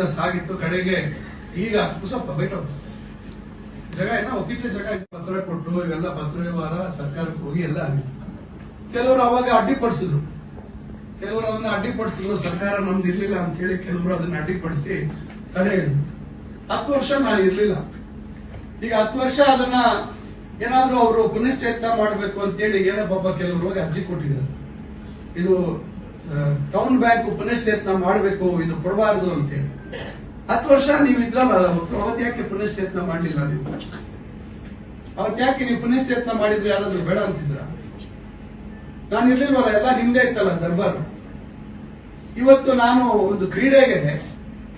ಸಾಗಿತ್ತು ಕಡೆಗೆ. ಈಗ ಕುಸಪ್ಪ, ಬೈಟೋ ಜಗ ಏನೋ ಒಪ್ಪಿಸೆ ಜಗ ಪತ್ರ ಕೊಟ್ಟು, ಇವೆಲ್ಲ ಪತ್ರ ವ್ಯವಹಾರ ಸರ್ಕಾರಕ್ಕೆ ಹೋಗಿ ಎಲ್ಲ ಆಗಿತ್ತು. ಕೆಲವರು ಅವಾಗ ಅಡ್ಡಿಪಡಿಸಿದ್ರು ಕೆಲವರು ಅದನ್ನ ಅಡ್ಡಿಪಡಿಸಿದ್ರು ಸರ್ಕಾರ ನಮ್ದು ಇರ್ಲಿಲ್ಲ ಅಂತ ಹೇಳಿ ಕೆಲವರು ಅದನ್ನ ಅಡ್ಡಿಪಡಿಸಿ ತಡೆ ಹೇಳಿದ್ರು. ಹತ್ತು ವರ್ಷ ನಾನು ಇರ್ಲಿಲ್ಲ. ಈಗ ಹತ್ತು ವರ್ಷ ಅದನ್ನ ಏನಾದ್ರೂ ಅವರು ಪುನಶ್ಚೇತನ ಮಾಡಬೇಕು ಅಂತೇಳಿ ಏನೋ ಪಾಪ ಕೆಲವರು ಹೋಗಿ ಅರ್ಜಿ ಕೊಟ್ಟಿದ್ದಾರೆ. ಇದು ಟೌನ್ ಬ್ಯಾಂಕ್ ಪುನಶ್ಚೇತನ ಮಾಡಬೇಕು, ಇದು ಕೊಡಬಾರದು ಅಂತೇಳಿ ಹತ್ತು ವರ್ಷ ನೀವು ಇದ್ರಲ್ಲ, ಅವತ್ತು ಯಾಕೆ ಪುನಶ್ಚೇತನ ಮಾಡಲಿಲ್ಲ ನೀವು? ಅವತ್ತು ಯಾಕೆ ನೀವು ಪುನಶ್ಚೇತನ ಮಾಡಿದ್ರೆ, ಯಾರಾದ್ರೂ ಬೇಡ ಅಂತಿದ್ರ? ನಾನು ಇರ್ಲಿಲ್ವಲ್ಲ, ಎಲ್ಲ ನಿಮ್ದೇ ಇತ್ತಲ್ಲ ದರ್ಬಾರ್. ಇವತ್ತು ನಾನು ಒಂದು ಕ್ರೀಡೆಗೆ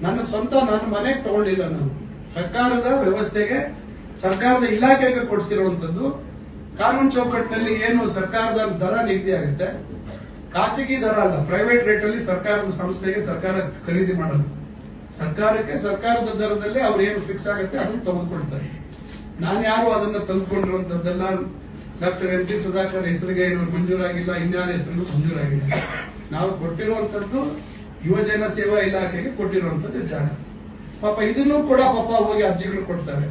ನನ್ನ ಸ್ವಂತ, ನನ್ನ ಮನೆಗೆ ತಗೊಂಡಿಲ್ಲ ನಾನು. ಸರ್ಕಾರದ ವ್ಯವಸ್ಥೆಗೆ, ಸರ್ಕಾರದ ಇಲಾಖೆಗೆ ಕೊಡಿಸಿರುವಂತದ್ದು ಕಾನೂನು ಚೌಕಟ್ಟಿನಲ್ಲಿ ಏನು ಸರ್ಕಾರದ ದರ ನಿಗದಿ ಆಗುತ್ತೆ? ಖಾಸಗಿ ದರ ಅಲ್ಲ ಪ್ರೈವೇಟ್ ರೇಟ್ ಅಲ್ಲಿ ಸರ್ಕಾರದ ಸಂಸ್ಥೆಗೆ ಸರ್ಕಾರ ಖರೀದಿ ಮಾಡಲ್ಲ. ಸರ್ಕಾರಕ್ಕೆ ಸರ್ಕಾರದ ದರದಲ್ಲಿ ಅವ್ರು ಏನು ಫಿಕ್ಸ್ ಆಗುತ್ತೆ ಅದನ್ನು ತೆಗೆದುಕೊಳ್ತಾರೆ. ನಾನು ಯಾರು ಅದನ್ನ ತಂದುಕೊಂಡಿರುವಂತದ್ದೆಲ್ಲ ಡಾಕ್ಟರ್ ಎಂ ಸಿ ಸುಧಾಕರ್ ಹೆಸರಿಗೆ ಮಂಜೂರಾಗಿಲ್ಲ, ಇನ್ಯಾರ ಹೆಸರಿಗೂ ಮಂಜೂರಾಗಿಲ್ಲ. ನಾವು ಕೊಟ್ಟಿರುವಂತದ್ದು ಯುವಜನ ಸೇವಾ ಇಲಾಖೆಗೆ ಕೊಟ್ಟಿರುವಂತದ್ದು ಜಾಗ. ಪಾಪ ಇದನ್ನು ಕೂಡ ಪಾಪ ಹೋಗಿ ಅರ್ಜಿಗಳು ಕೊಡ್ತಾರೆ.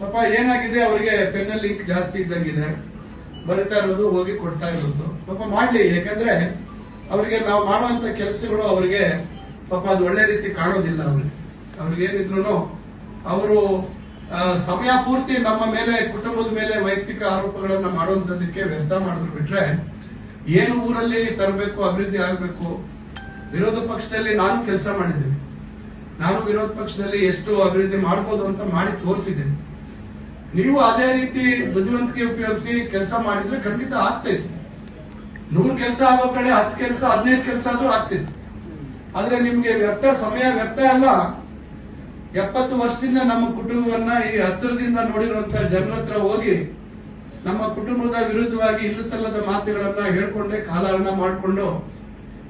ಪಾಪ ಏನಾಗಿದೆ, ಅವರಿಗೆ ಪೆನ್ನಲ್ಲಿ ಇಂಕ್ ಜಾಸ್ತಿ ಇದ್ದಂಗಿದೆ. ಬರಿತಾ ಇರೋದು, ಹೋಗಿ ಕೊಡ್ತಾ ಇರೋದು. ಪಾಪ ಮಾಡ್ಲಿ, ಯಾಕಂದ್ರೆ ಅವರಿಗೆ ನಾವು ಮಾಡುವಂತ ಕೆಲಸಗಳು ಅವರಿಗೆ ಪಾಪ ಅದು ಒಳ್ಳೆ ರೀತಿ ಕಾಣೋದಿಲ್ಲ ಅವ್ರಿಗೆ. ಅವ್ರಿಗೆ ಏನಿದ್ರು ಅವರು ಸಮಯ ಪೂರ್ತಿ ನಮ್ಮ ಮೇಲೆ, ಕುಟುಂಬದ ಮೇಲೆ ವೈಯಕ್ತಿಕ ಆರೋಪಗಳನ್ನ ಮಾಡುವಂತದಕ್ಕೆ ವ್ಯರ್ಥ ಮಾಡಿದ್ರು ಬಿಟ್ರೆ ಏನು ಊರಲ್ಲಿ ತರಬೇಕು, ಅಭಿವೃದ್ಧಿ ಆಗಬೇಕು, ವಿರೋಧ ಪಕ್ಷದಲ್ಲಿ ನಾನು ಕೆಲಸ ಮಾಡಿದ್ದೇನೆ. ನಾನು ವಿರೋಧ ಪಕ್ಷದಲ್ಲಿ ಎಷ್ಟು ಅಭಿವೃದ್ಧಿ ಮಾಡಬಹುದು ಅಂತ ಮಾಡಿ ತೋರಿಸಿದ್ದೇನೆ. ನೀವು ಅದೇ ರೀತಿ ಬುದ್ಧಿವಂತಿಕೆ ಉಪಯೋಗಿಸಿ ಕೆಲಸ ಮಾಡಿದ್ರೆ ಖಂಡಿತ ಆಗ್ತೈತಿ. ನೂರು ಕೆಲಸ ಆಗೋ ಕಡೆ ಹತ್ತು ಕೆಲಸ, ಹದಿನೈದು ಕೆಲಸ ಆದ್ರೂ ಆಗ್ತಿತ್ತು ಆದ್ರೆ ನಿಮ್ಗೆ ವ್ಯರ್ಥ, ಸಮಯ ವ್ಯರ್ಥ ಅಲ್ಲ. ಎಪ್ಪತ್ತು ವರ್ಷದಿಂದ ನಮ್ಮ ಕುಟುಂಬವನ್ನ ಈ ಹತ್ತಿರದಿಂದ ನೋಡಿರುವಂತ ಜನರ ಹತ್ರ ಹೋಗಿ ನಮ್ಮ ಕುಟುಂಬದ ವಿರುದ್ಧವಾಗಿ ಇಲ್ಲಸಲ್ಲದ ಮಾತುಗಳನ್ನ ಹೇಳ್ಕೊಂಡೆ ಕಾಲಹರಣ ಮಾಡಿಕೊಂಡು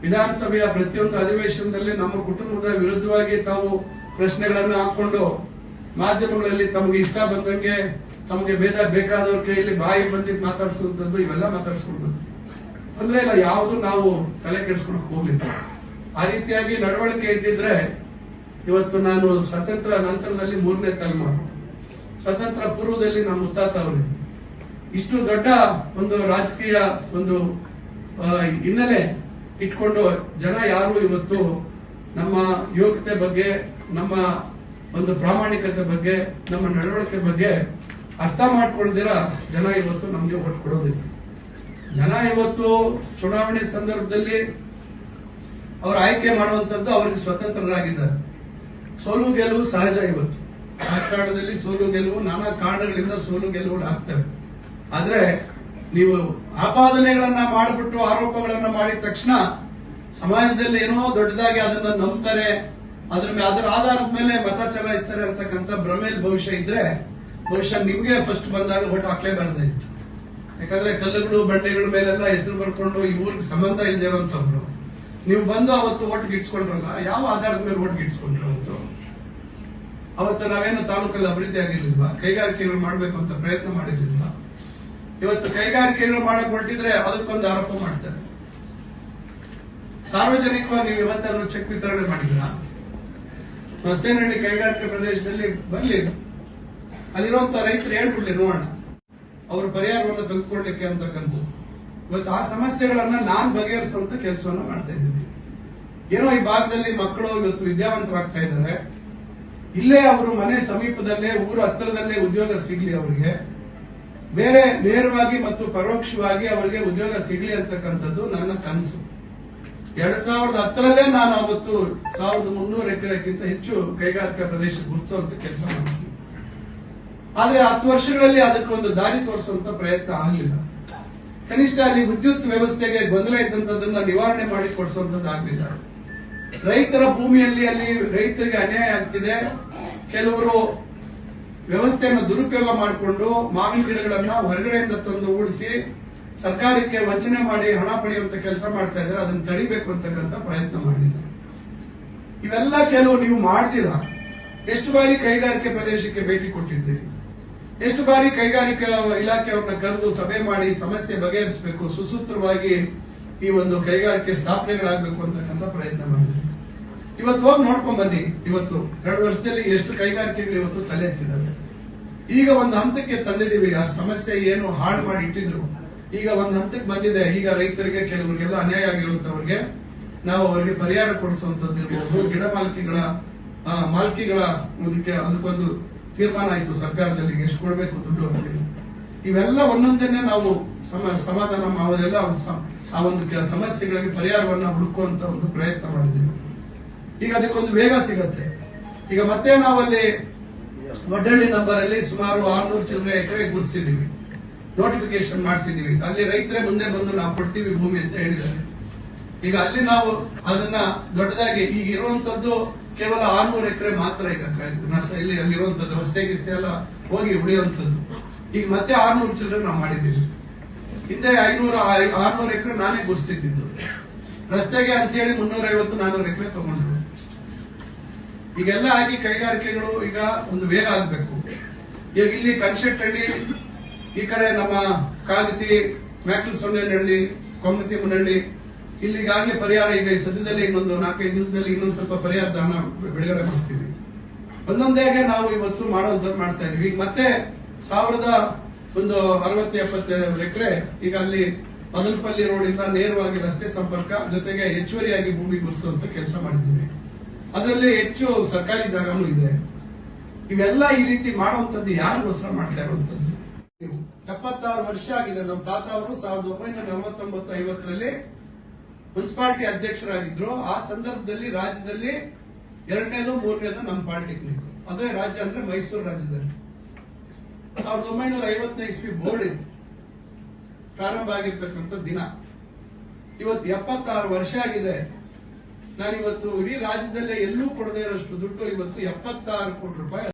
ವಿಧಾನಸಭೆಯ ಪ್ರತಿಯೊಂದು ಅಧಿವೇಶನದಲ್ಲಿ ನಮ್ಮ ಕುಟುಂಬದ ವಿರುದ್ಧವಾಗಿ ತಾವು ಪ್ರಶ್ನೆಗಳನ್ನು ಹಾಕೊಂಡು ಮಾಧ್ಯಮಗಳಲ್ಲಿ ತಮಗೆ ಇಷ್ಟ ಬಂದಂಗೆ, ತಮಗೆ ಭೇದ ಬೇಕಾದವ್ರ ಕೈಯಲ್ಲಿ ಬಾಯಿ ಬಂದಿದ್ದು ಮಾತಾಡಿಸುವಂತದ್ದು ಇವೆಲ್ಲ ಮಾತಾಡಿಸ್ಕೊಂಡು ತೊಂದರೆ ಇಲ್ಲ, ಯಾವುದು ನಾವು ತಲೆ ಕೆಡಿಸ್ಕೊಂಡು ಹೋಗ್ಲಿಲ್ಲ. ಆ ರೀತಿಯಾಗಿ ನಡವಳಿಕೆ ಇದ್ದಿದ್ರೆ ಇವತ್ತು ನಾನು ಸ್ವತಂತ್ರ ನಂತರದಲ್ಲಿ ಮೂರನೇ ತಲೆಮಾರು ಸ್ವತಂತ್ರ ಪೂರ್ವದಲ್ಲಿ ನಮ್ಮ ಮುತ್ತಾತ ಇಷ್ಟು ದೊಡ್ಡ ಒಂದು ರಾಜಕೀಯ ಒಂದು ಹಿನ್ನೆಲೆ ಇಟ್ಕೊಂಡು ಜನ ಯಾರು ಇವತ್ತು ನಮ್ಮ ಯೋಗ್ಯತೆ ಬಗ್ಗೆ, ನಮ್ಮ ಒಂದು ಪ್ರಾಮಾಣಿಕತೆ ಬಗ್ಗೆ, ನಮ್ಮ ನಡವಳಿಕೆ ಬಗ್ಗೆ ಅರ್ಥ ಮಾಡ್ಕೊಳ್ದಿರ ಜನ ಇವತ್ತು ನಮಗೆ ಕೊಡೋದಿಲ್ಲ. ಜನ ಇವತ್ತು ಚುನಾವಣೆ ಸಂದರ್ಭದಲ್ಲಿ ಅವರು ಆಯ್ಕೆ ಮಾಡುವಂತದ್ದು ಅವರಿಗೆ ಸ್ವತಂತ್ರರಾಗಿದ್ದಾರೆ. ಸೋಲು ಗೆಲುವು ಸಹಜ ಇವತ್ತು. ರಾಜಕಾರಣದಲ್ಲಿ ಸೋಲು ಗೆಲುವು, ನಾನಾ ಕಾರಣಗಳಿಂದ ಸೋಲು ಗೆಲುವು ಆಗ್ತವೆ. ಆದ್ರೆ ನೀವು ಆಪಾದನೆಗಳನ್ನ ಮಾಡಿಬಿಟ್ಟು ಆರೋಪಗಳನ್ನ ಮಾಡಿದ ತಕ್ಷಣ ಸಮಾಜದಲ್ಲಿ ಏನೋ ದೊಡ್ಡದಾಗಿ ಅದನ್ನ ನಂಬ್ತಾರೆ, ಅದ್ರ ಅದರ ಆಧಾರದ ಮೇಲೆ ಮತ ಚಲಾಯಿಸ್ತಾರೆ ಅಂತಕ್ಕಂಥ ಭ್ರಮೆಯಲ್ಲಿ ಭವಿಷ್ಯ ಇದ್ರೆ ಬಹುಶಃ ನಿಮ್ಗೆ ಫಸ್ಟ್ ಬಂದಾಗ ಓಟ್ ಹಾಕ್ಲೇಬಾರ್ದು. ಇತ್ತು ಯಾಕಂದ್ರೆ ಕಲ್ಲುಗಳು, ಬಂಡೆಗಳ ಮೇಲೆಲ್ಲ ಹೆಸರು ಬರ್ಕೊಂಡು ಈ ಊರಿಗೆ ಸಂಬಂಧ ಇಲ್ಲದೆ ಇರುವಂತವ್ರು ನೀವು ಬಂದು ಅವತ್ತು ಓಟ್ ಗಿಟ್ಸ್ಕೊಂಡ್ರಲ್ಲ ಯಾವ ಆಧಾರದ ಮೇಲೆ ಓಟ್ ಗಿಟ್ಸ್ಕೊಂಡ್ರು ಅವತ್ತು? ಅವತ್ತು ನಾವೇನು ತಾಲೂಕಲ್ಲಿ ಅಭಿವೃದ್ಧಿ ಆಗಿರ್ಲಿಲ್ವಾ? ಕೈಗಾರಿಕೆಗಳು ಮಾಡಬೇಕು ಅಂತ ಪ್ರಯತ್ನ ಮಾಡಿರ್ಲಿಲ್ವಾ? ಇವತ್ತು ಕೈಗಾರಿಕೆಗಳು ಮಾಡಕ್ ಹೊರಟಿದ್ರೆ ಅದಕ್ಕೊಂದು ಆರೋಪ ಮಾಡ್ತಾರೆ. ಸಾರ್ವಜನಿಕವಾಗಿ ನೀವು ಇವತ್ತಾದ್ರೂ ಚೆಕ್ ವಿತರಣೆ ಮಾಡಿದ್ರ? ಹೊಸೇನಹಳ್ಳಿ ಕೈಗಾರಿಕೆ ಪ್ರದೇಶದಲ್ಲಿ ಬರ್ಲಿ. ಅಲ್ಲಿರುವಂತ ರೈತರು ಹೇಳ್ಬಿಡ್ಲಿ, ನೋಡೋಣ. ಅವ್ರ ಪರಿಹಾರವನ್ನು ತೆಗೆದುಕೊಳ್ಳಿಕ್ಕೆ ಅಂತಕ್ಕಂಥ ಇವತ್ತು ಆ ಸಮಸ್ಯೆಗಳನ್ನ ನಾನ್ ಬಗೆಹರಿಸುವಂತ ಕೆಲಸವನ್ನು ಮಾಡ್ತಾ ಇದ್ದೀನಿ. ಏನೋ ಈ ಭಾಗದಲ್ಲಿ ಮಕ್ಕಳು ಇವತ್ತು ವಿದ್ಯಾವಂತರಾಗ್ತಾ ಇದ್ದಾರೆ. ಇಲ್ಲೇ ಅವರು ಮನೆ ಸಮೀಪದಲ್ಲೇ, ಊರ ಹತ್ತಿರದಲ್ಲೇ ಉದ್ಯೋಗ ಸಿಗ್ಲಿ ಅವರಿಗೆ. ಬೇರೆ ನೇರವಾಗಿ ಮತ್ತು ಪರೋಕ್ಷವಾಗಿ ಅವರಿಗೆ ಉದ್ಯೋಗ ಸಿಗ್ಲಿ ಅಂತಕ್ಕಂಥದ್ದು ನನ್ನ ಕನಸು. ಎರಡ್ ಸಾವಿರದ ಹತ್ತರಲ್ಲೇ ನಾನು ಅವತ್ತು ಸಾವಿರದ ಮುನ್ನೂರ ಎಕರೆಕ್ಕಿಂತ ಹೆಚ್ಚು ಕೈಗಾರಿಕಾ ಪ್ರದೇಶ ಗುರುತಿಸುವಂತ ಕೆಲಸ ಮಾಡ್ತೀನಿ. ಆದ್ರೆ ಹತ್ತು ವರ್ಷಗಳಲ್ಲಿ ಅದಕ್ಕೊಂದು ದಾರಿ ತೋರಿಸುವಂತ ಪ್ರಯತ್ನ ಆಗಲಿಲ್ಲ. ಕನಿಷ್ಠ ಅಲ್ಲಿ ವಿದ್ಯುತ್ ವ್ಯವಸ್ಥೆಗೆ ಗೊಂದಲ ಇದ್ದಂತದನ್ನ ನಿವಾರಣೆ ಮಾಡಿ ಕೊಡಿಸುವಂತದ್ದು ಆಗಲಿಲ್ಲ. ರೈತರ ಭೂಮಿಯಲ್ಲಿ ಅಲ್ಲಿ ರೈತರಿಗೆ ಅನ್ಯಾಯ ಆಗ್ತಿದೆ. ಕೆಲವರು ವ್ಯವಸ್ಥೆಯನ್ನು ದುರುಪಯೋಗ ಮಾಡಿಕೊಂಡು ಮಾವಿನ ಗಿಡಗಳನ್ನ ಹೊರಗಡೆಯಿಂದ ತಂದು ಉಳಿಸಿ ಸರ್ಕಾರಕ್ಕೆ ವಂಚನೆ ಮಾಡಿ ಹಣ ಪಡೆಯುವಂತ ಕೆಲಸ ಮಾಡ್ತಾ ಇದ್ದಾರೆ. ಅದನ್ನು ತಡಿಬೇಕು ಅಂತಕ್ಕಂಥ ಪ್ರಯತ್ನ ಮಾಡಿದ್ದಾರೆ ಇವೆಲ್ಲ ಕೆಲವು ನೀವು ಮಾಡ್ದಿರಾ ಎಷ್ಟು ಬಾರಿ ಕೈಗಾರಿಕೆ ಪ್ರದೇಶಕ್ಕೆ ಭೇಟಿ ಕೊಟ್ಟಿದ್ದೀರಿ? ಎಷ್ಟು ಬಾರಿ ಕೈಗಾರಿಕಾ ಇಲಾಖೆಯವ್ರನ್ನ ಕರೆದು ಸಭೆ ಮಾಡಿ ಸಮಸ್ಯೆ ಬಗೆಹರಿಸಬೇಕು, ಸುಸೂತ್ರವಾಗಿ ಈ ಒಂದು ಕೈಗಾರಿಕೆ ಸ್ಥಾಪನೆಗಳಾಗಬೇಕು ಅಂತಕ್ಕಂಥ ಪ್ರಯತ್ನ ಮಾಡಿದ್ರು. ಇವತ್ತು ಹೋಗಿ ನೋಡ್ಕೊಂಡ್ ಬನ್ನಿ. ಇವತ್ತು ಎರಡು ವರ್ಷದಲ್ಲಿ ಎಷ್ಟು ಕೈಗಾರಿಕೆಗಳು ಇವತ್ತು ತಲೆ ಎತ್ತಿದ್ದಾವೆ. ಈಗ ಒಂದು ಹಂತಕ್ಕೆ ತಂದಿದ್ದೀವಿ. ಆ ಸಮಸ್ಯೆ ಏನು ಹಾಳು ಮಾಡಿ ಇಟ್ಟಿದ್ರು. ಈಗ ಒಂದು ಹಂತಕ್ಕೆ ಬಂದಿದೆ. ಈಗ ರೈತರಿಗೆ ಕೆಲವರಿಗೆಲ್ಲ ಅನ್ಯಾಯ ಆಗಿರುವಂತವ್ರಿಗೆ ನಾವು ಅವರಿಗೆ ಪರಿಹಾರ ಕೊಡಿಸುವಂತದ್ದು ಇರ್ಬೋದು ಗಿಡ ಮಾಲಕಿಗಳ ಮಾಲಕಿಗಳ ಅದಕ್ಕೆ ಅದಕ್ಕೊಂದು ತೀರ್ಮಾನ ಆಯ್ತು ಸರ್ಕಾರದಲ್ಲಿ ಎಷ್ಟು ಕೊಡಬೇಕು ದುಡ್ಡು ಅಂತೇಳಿ ಇವೆಲ್ಲ ಒಂದೊಂದನ್ನೇ ನಾವು ಸಮ- ಸಮಾಧಾನ ಅವರೆಲ್ಲ ಆ ಒಂದು ಸಮಸ್ಯೆಗಳಿಗೆ ಪರಿಹಾರವನ್ನ ಹುಡುಕುವಂತ ಒಂದು ಪ್ರಯತ್ನ ಮಾಡಿದ್ದೇವೆ ಈಗ ಅದಕ್ಕೊಂದು ವೇಗ ಸಿಗತ್ತೆ. ಈಗ ಮತ್ತೆ ನಾವಲ್ಲಿ ಒಡ್ಡಳ್ಳಿ ನಂಬರ್ ಅಲ್ಲಿ ಸುಮಾರು ಆರ್ನೂರು ಚಿಲ್ಲರೆ ಎಕರೆ ಗುರುತಿಸಿದೀವಿ ನೋಟಿಫಿಕೇಶನ್ ಮಾಡಿಸಿದೀವಿ ಅಲ್ಲಿ ರೈತರೇ ಮುಂದೆ ಬಂದು ನಾವು ಕೊಡ್ತೀವಿ ಭೂಮಿ ಅಂತ ಹೇಳಿದ್ದಾರೆ. ಈಗ ಅಲ್ಲಿ ನಾವು ಅದನ್ನ ದೊಡ್ಡದಾಗಿ ಈಗ ಇರುವಂತದ್ದು ಕೇವಲ ಆರ್ನೂರು ಎಕರೆ ಮಾತ್ರ ಈಗ ಇಲ್ಲಿ ಅಲ್ಲಿರುವಂತದ್ದು, ರಸ್ತೆ ಗಿಸ್ತೆ ಎಲ್ಲ ಹೋಗಿ ಉಳಿಯುವಂತದ್ದು. ಈಗ ಮತ್ತೆ ಆರ್ನೂರು ಚಿಲ್ಲರೆ ನಾವು ಮಾಡಿದ್ದೀವಿ. ಹಿಂದೆ ಐನೂರ ಆರ್ನೂರು ಎಕರೆ ನಾನೇ ಗುರ್ಸಿದ್ದು ರಸ್ತೆಗೆ ಅಂತ ಹೇಳಿ ಮುನ್ನೂರ ಐವತ್ತು ನಾನೂರು ಎಕರೆ ತಗೊಂಡ್ರು. ಈಗೆಲ್ಲ ಆಗಿ ಕೈಗಾರಿಕೆಗಳು ಈಗ ಒಂದು ವೇಗ ಆಗ್ಬೇಕು. ಈಗ ಇಲ್ಲಿ ಕನ್ಸೆಟ್ಟಹಳ್ಳಿ ಈ ಕಡೆ ನಮ್ಮ ಕಾಗತಿ ಮ್ಯಾಕಲ್ ಸೊನ್ನೆನಹಳ್ಳಿ ಕೊಮ್ಮತಿ ಮುನಹಳ್ಳಿ ಇಲ್ಲಿ ಈಗಾಗಲೇ ಪರಿಹಾರ ಈಗ ಈ ಸದ್ಯದಲ್ಲಿ ಇನ್ನೊಂದು ನಾಲ್ಕೈದು ದಿವಸದಲ್ಲಿ ಇನ್ನೊಂದು ಸ್ವಲ್ಪ ಪರಿಹಾರದ ಹಣ ಬಿಡುಗಡೆ ಮಾಡ್ತೀವಿ. ಒಂದೊಂದೇಗೆ ನಾವು ಇವತ್ತು ಮಾಡುವಂತ ಮಾಡ್ತಾ ಇದೀವಿ ಮತ್ತೆ ಸಾವಿರದ ಒಂದು ಅರವತ್ತು ಎಪ್ಪತ್ತು ಎಕರೆ, ಈಗ ಅಲ್ಲಿ ಮದನಪಲ್ಲಿ ರೋಡ್ ನೇರವಾಗಿ ರಸ್ತೆ ಸಂಪರ್ಕ, ಜೊತೆಗೆ ಹೆಚ್ಚುವರಿಯಾಗಿ ಭೂಮಿ ಗುರುಸುವಂತ ಕೆಲಸ ಮಾಡಿದ್ದೀವಿ. ಅದರಲ್ಲಿ ಹೆಚ್ಚು ಸರ್ಕಾರಿ ಜಾಗನೂ ಇದೆ. ಇವೆಲ್ಲ ಈ ರೀತಿ ಮಾಡುವಂತದ್ದು ಯಾರಿಗೋಸ್ಕರ ಮಾಡ್ತಾ ಇರುವಂತದ್ದು ಎಪ್ಪತ್ತಾರು ವರ್ಷ ಆಗಿದೆ. ನಮ್ಮ ತಾತ ಅವರು ಸಾವಿರದ ಒಂಬೈನೂರ ನಲವತ್ತೊಂಬತ್ತು ಐವತ್ತರಲ್ಲಿ ಮುನ್ಸಿಪಾಲಿಟಿ ಅಧ್ಯಕ್ಷರಾಗಿದ್ರು. ಆ ಸಂದರ್ಭದಲ್ಲಿ ರಾಜ್ಯದಲ್ಲಿ ಎರಡನೇದು, ಮೂರನೇದು ನಮ್ಮ ಪಾಲಿಟೆಕ್ನಿಕ್ ಅಂದ್ರೆ ರಾಜ್ಯ ಅಂದ್ರೆ ಮೈಸೂರು ರಾಜ್ಯದಲ್ಲಿ. ಸಾವಿರದ ಒಂಬೈನೂರ ಐವತ್ತನೇ ಇಸ್ವಿ ಬೋರ್ಡ್ ಇದು. ಪ್ರಾರಂಭ ಆಗಿರ್ತಕ್ಕಂಥ ದಿನ. ಇವತ್ತು ಎಪ್ಪತ್ತಾರು ವರ್ಷ ಆಗಿದೆ. ನಾನಿವತ್ತು ಇಡೀ ರಾಜ್ಯದಲ್ಲೇ ಎಲ್ಲೂ ಕೊಡದೇ ಇರೋಷ್ಟು ದುಡ್ಡು ಇವತ್ತು ಎಪ್ಪತ್ತಾರು ಕೋಟಿ ರೂಪಾಯಿ